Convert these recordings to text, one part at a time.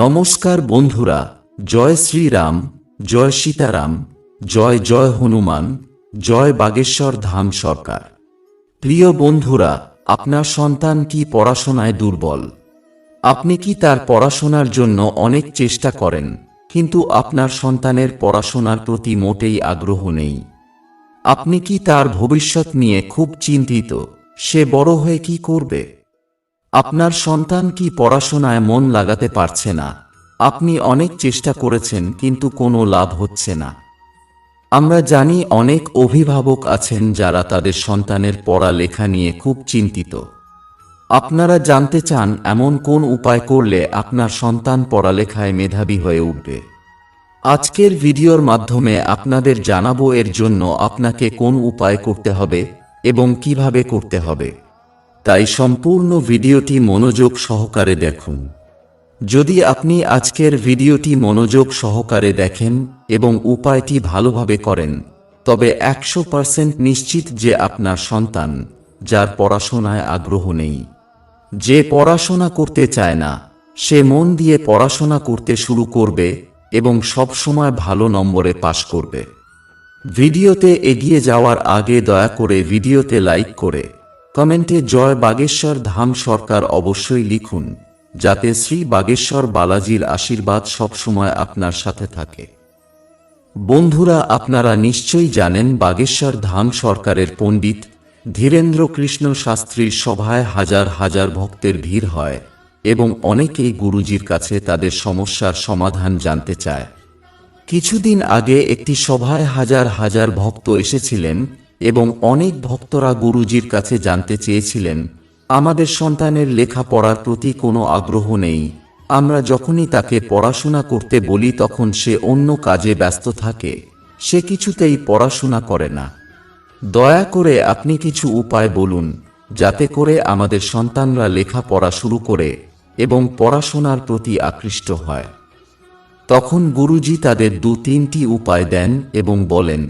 নমস্কার বন্ধুরা, জয় শ্রীরাম, জয় সীতারাম, জয় জয় হনুমান, জয় বাগেশ্বর ধাম সরকার। প্রিয় বন্ধুরা, আপনার সন্তান কি পড়াশোনায় দুর্বল? আপনি কি তার পড়াশোনার জন্য অনেক চেষ্টা করেন, কিন্তু আপনার সন্তানের পড়াশোনার প্রতি মোটেই আগ্রহ নেই? আপনি কি তার ভবিষ্যৎ নিয়ে খুব চিন্তিত, সে বড় হয়ে কি করবে? আপনার সন্তান কি পড়াশোনায় মন লাগাতে পারছে না? আপনি অনেক চেষ্টা করেছেন, কিন্তু কোনো লাভ হচ্ছে না। আমরা জানি অনেক অভিভাবক আছেন যারা তাদের সন্তানের পড়ালেখা নিয়ে খুব চিন্তিত। আপনারা জানতে চান, এমন কোন উপায় করলে আপনার সন্তান পড়ালেখায় মেধাবী হয়ে উঠবে? আজকের ভিডিওর মাধ্যমে আপনাদের জানাব এর জন্য আপনাকে কোন উপায় করতে হবে এবং কীভাবে করতে হবে। তাই সম্পূর্ণ ভিডিওটি মনোযোগ সহকারে দেখুন। যদি আপনি আজকের ভিডিওটি মনোযোগ সহকারে দেখেন এবং উপায়টি ভালোভাবে করেন, তবে একশো পার্সেন্ট নিশ্চিত যে আপনার সন্তান, যার পড়াশোনায় আগ্রহ নেই। যে পড়াশোনা করতে চায় না, সে মন দিয়ে পড়াশোনা করতে শুরু করবে এবং সবসময় ভালো নম্বরে পাশ করবে। ভিডিওতে এগিয়ে যাওয়ার আগে দয়া করে ভিডিওতে লাইক করে কমেন্টে জয় বাগেশ্বর ধাম সরকার অবশ্যই লিখুন, যাতে শ্রী বাগেশ্বর বালাজির আশীর্বাদ সবসময় আপনার সাথে থাকে। বন্ধুরা, আপনারা নিশ্চয়ই জানেন বাগেশ্বর ধাম সরকারের পণ্ডিত ধীরেন্দ্র কৃষ্ণ শাস্ত্রীর সভায় হাজার হাজার ভক্তের ভিড় হয় এবং অনেকেই গুরুজির কাছে তাদের সমস্যার সমাধান জানতে চায়। কিছুদিন আগে একটি সভায় হাজার হাজার ভক্ত এসেছিলেন এবং অনেক ভক্তরা গুরুজির কাছে জানতে চেয়েছিলেন, আমাদের সন্তানের লেখাপড়ার প্রতি কোনো আগ্রহ নেই। আমরা যখনই তাকে পড়াশোনা করতে বলি তখন সে অন্য কাজে ব্যস্ত থাকে। সে কিছুতেই পড়াশোনা করে না। দয়া করে আপনি কিছু উপায় বলুন, যাতে করে আমাদের সন্তানরা লেখাপড়া শুরু করে এবং পড়াশোনার প্রতি আকৃষ্ট হয়। তখন গুরুজি তাদের দু তিনটি উপায় দেন এবং বলেন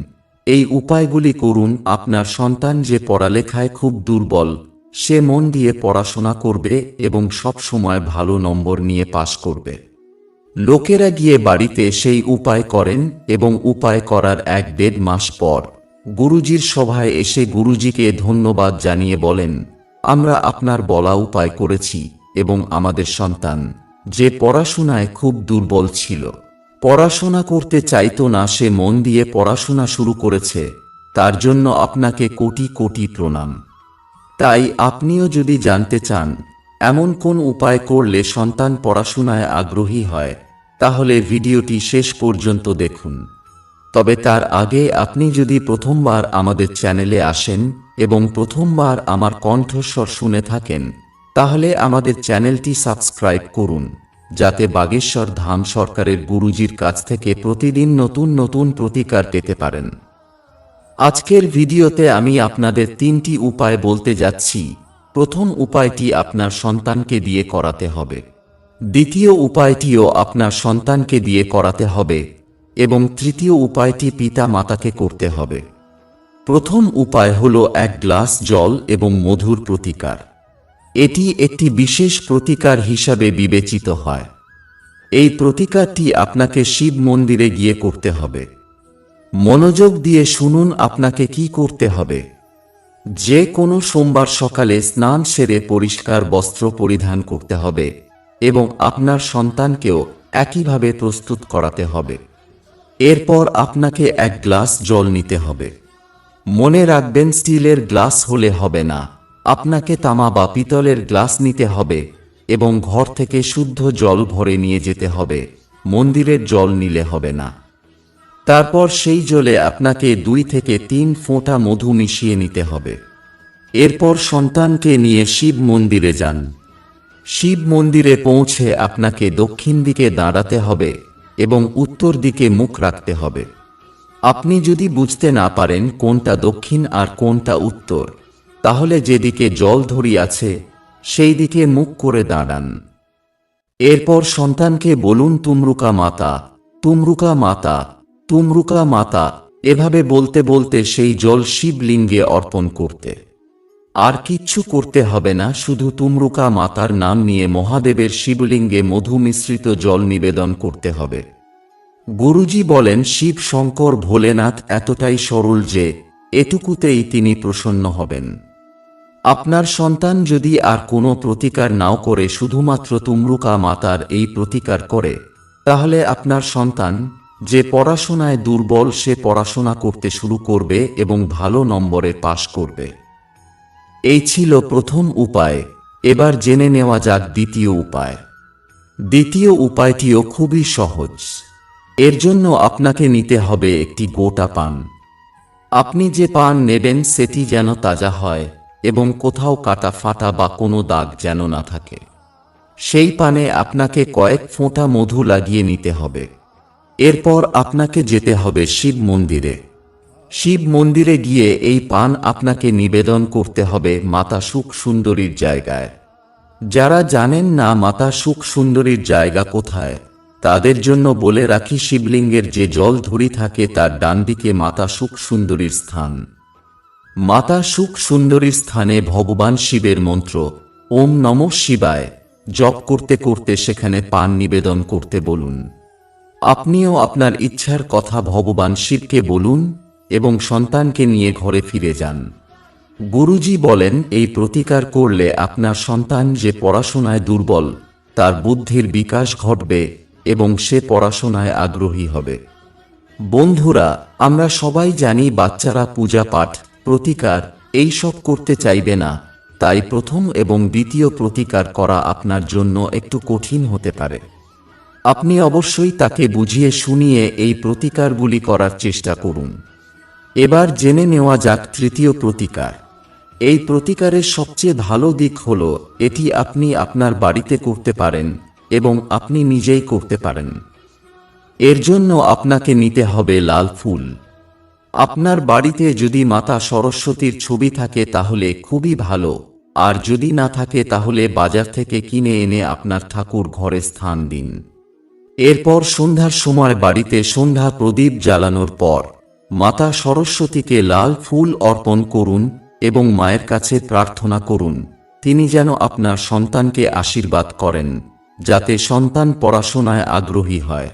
এই উপায়গুলি করুন, আপনার সন্তান যে পড়ালেখায় খুব দুর্বল, সে মন দিয়ে পড়াশোনা করবে এবং সব সময় ভালো নম্বর নিয়ে পাশ করবে। লোকেরা গিয়ে বাড়িতে সেই উপায় করেন এবং উপায় করার এক দেড় মাস পর গুরুজির সভায় এসে গুরুজিকে ধন্যবাদ জানিয়ে বলেন, আমরা আপনার বলা উপায় করেছি এবং আমাদের সন্তান যে পড়াশোনায় খুব দুর্বল ছিল। পড়াশোনা করতে চাইতো না, সে মন দিয়ে পড়াশোনা শুরু করেছে। তার জন্য আপনাকে কোটি কোটি প্রণাম। তাই আপনিও যদি জানতে চান, এমন কোন উপায় করলে সন্তান পড়াশোনায় আগ্রহী হয়, তাহলে ভিডিওটি শেষ পর্যন্ত দেখুন। তবে তার আগে আপনি যদি প্রথমবার আমাদের চ্যানেলে আসেন এবং প্রথমবার আমার কণ্ঠস্বর শুনে থাকেন, তাহলে আমাদের চ্যানেলটি সাবস্ক্রাইব করুন। যাতে বাগেশ্বর ধাম সরকারের গুরুজির কাছ থেকে প্রতিদিন নতুন নতুন প্রতিকার পেতে পারেন। আজকের ভিডিওতে আমি আপনাদের তিনটি উপায় বলতে যাচ্ছি। প্রথম উপায়টি আপনার সন্তানকে দিয়ে করাতে হবে। দ্বিতীয় উপায়টিও আপনার সন্তানকে দিয়ে করাতে হবে এবং তৃতীয় উপায়টি পিতা মাতাকে করতে হবে। প্রথম উপায় হল এক গ্লাস জল এবং মধুর প্রতিকার। এটি একটি বিশেষ প্রতিকার হিসাবে বিবেচিত হয়। এই প্রতিকারটি আপনাকে শিব মন্দিরে গিয়ে করতে হবে। মনোযোগ দিয়ে শুনুন আপনাকে কি করতে হবে। যে কোনো সোমবার সকালে স্নান সেরে পরিষ্কার বস্ত্র পরিধান করতে হবে এবং আপনার সন্তানকেও একইভাবে প্রস্তুত করাতে হবে। এরপর আপনাকে এক গ্লাস জল নিতে হবে। মনে রাখবেন, স্টিলের গ্লাস হলে হবে না। আপনাকে তামা বা পিতলের গ্লাস নিতে হবে এবং ঘর থেকে শুদ্ধ জল ভরে নিয়ে যেতে হবে। মন্দিরের জল নিলে হবে না। তারপর সেই জলে আপনাকে দুই থেকে তিন ফোঁটা মধু মিশিয়ে নিতে হবে। এরপর সন্তানকে নিয়ে শিব মন্দিরে যান। শিব মন্দিরে পৌঁছে আপনাকে দক্ষিণ দিকে দাঁড়াতে হবে এবং উত্তর দিকে মুখ রাখতে হবে। আপনি যদি বুঝতে না পারেন কোনটা দক্ষিণ আর কোনটা উত্তর তাহলে যেদিকে জল ধরিয়াছে সেই দিকে মুখ করে দাঁড়ান। এরপর সন্তানকে বলুন, তুমরুকা মাতা তুমরুকা মাতা তুমরুকা মাতা। এভাবে বলতে বলতে সেই জল শিবলিঙ্গে অর্পণ করতে। আর কিচ্ছু করতে হবে না, শুধু তুমরুকা মাতার নাম নিয়ে মহাদেবের শিবলিঙ্গে মধু মিশ্রিত জল নিবেদন করতে হবে। গুরুজি বলেন, শিব শঙ্কর ভোলেনাথ এতটাই সরল যে, এটুকুতেই তিনি প্রসন্ন হবেন। আপনার সন্তান যদি আর কোনো প্রতিকার নাও করে, শুধুমাত্র তুমরুকা মাতার এই প্রতিকার করে, তাহলে আপনার সন্তান যে পড়াশোনায় দুর্বল, সে পড়াশোনা করতে শুরু করবে এবং ভালো নম্বরে পাশ করবে। এই ছিল প্রথম উপায়। এবার জেনে নেওয়া যাক দ্বিতীয় উপায়। দ্বিতীয় উপায়টিও খুবই সহজ। এর জন্য আপনাকে নিতে হবে একটি গোটা পান। আপনি যে পান নেবেন, সেটি যেন তাজা হয়। এবং কোথাও কাটা ফাটা বা কোনো দাগ যেন না থাকে। সেই পানে আপনাকে কয়েক ফোঁটা মধু লাগিয়ে নিতে হবে। এরপর আপনাকে যেতে হবে শিব মন্দিরে। শিব মন্দিরে গিয়ে এই পান আপনাকে নিবেদন করতে হবে মাতা সুখ সুন্দরীর জায়গায়। যারা জানেন না মাতা সুখ সুন্দরীর জায়গা কোথায়, তাদের জন্য বলে রাখি শিবলিঙ্গের যে জল ধরি থাকে তার ডান দিকে মাতা সুখ সুন্দরীর স্থান। মাতা সুখ সুন্দরীর স্থানে ভগবান শিবের মন্ত্র, ওম নম শিবায়, জপ করতে করতে সেখানে পান নিবেদন করতে বলুন। আপনিও আপনার ইচ্ছার কথা ভগবান শিবকে বলুন এবং সন্তানকে নিয়ে ঘরে ফিরে যান। গুরুজি বলেন, এই প্রতিকার করলে আপনার সন্তান যে পড়াশোনায় দুর্বল, তার বুদ্ধির বিকাশ ঘটবে এবং সে পড়াশোনায় আগ্রহী হবে। বন্ধুরা, আমরা সবাই জানি বাচ্চারা পূজা পাঠ প্রতিকার, এই সব করতে চাইবে না। তাই প্রথম এবং দ্বিতীয় প্রতিকার করা আপনার জন্য একটু কঠিন হতে পারে। আপনি অবশ্যই তাকে বুঝিয়ে শুনিয়ে এই প্রতিকারগুলি করার চেষ্টা করুন। এবার জেনে নেওয়া যাক তৃতীয় প্রতিকার। এই প্রতিকারের সবচেয়ে ভালো দিক হল, এটি আপনি আপনার বাড়িতে করতে পারেন এবং আপনি নিজেই করতে পারেন। এর জন্য আপনাকে নিতে হবে লাল ফুল। আপনার বাড়িতে যদি মাতা সরস্বতীর ছবি থাকে তাহলে খুবই ভালো। আর যদি না থাকে তাহলে বাজার থেকে কিনে এনে আপনার ঠাকুর ঘরে স্থান দিন। এরপর সন্ধ্যার সময় বাড়িতে সন্ধ্যা প্রদীপ জ্বালানোর পর মাতা সরস্বতীকে লাল ফুল অর্পণ করুন এবং মায়ের কাছে প্রার্থনা করুন, তিনি যেন আপনার সন্তানকে আশীর্বাদ করেন, যাতে সন্তান পড়াশোনায় আগ্রহী হয়।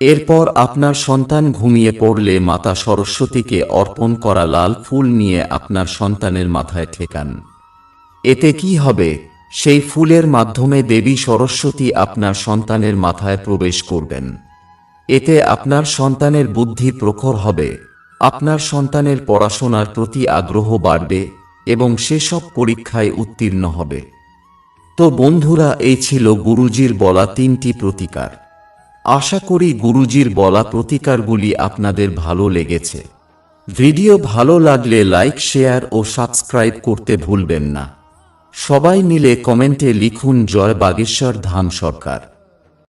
এরপর আপনার সন্তান ঘুমিয়ে পড়লে মাতা সরস্বতীকে অর্পণ করা লাল ফুল নিয়ে আপনার সন্তানের মাথায় ঠেকান। এতে কি হবে? সেই ফুলের মাধ্যমে দেবী সরস্বতী আপনার সন্তানের মাথায় প্রবেশ করবেন। এতে আপনার সন্তানের বুদ্ধি প্রখর হবে, আপনার সন্তানের পড়াশোনার প্রতি আগ্রহ বাড়বে এবং সেসব পরীক্ষায় উত্তীর্ণ হবে। তো বন্ধুরা, এই ছিল গুরুজির বলা তিনটি প্রতিকার। আশা করি গুরুজির বলা প্রতিকারগুলি আপনাদের ভালো লেগেছে। ভিডিও ভালো লাগলে লাইক, শেয়ার ও সাবস্ক্রাইব করতে ভুলবেন না। সবাই মিলে কমেন্টে লিখুন, জয় বাগেশ্বর ধাম সরকার।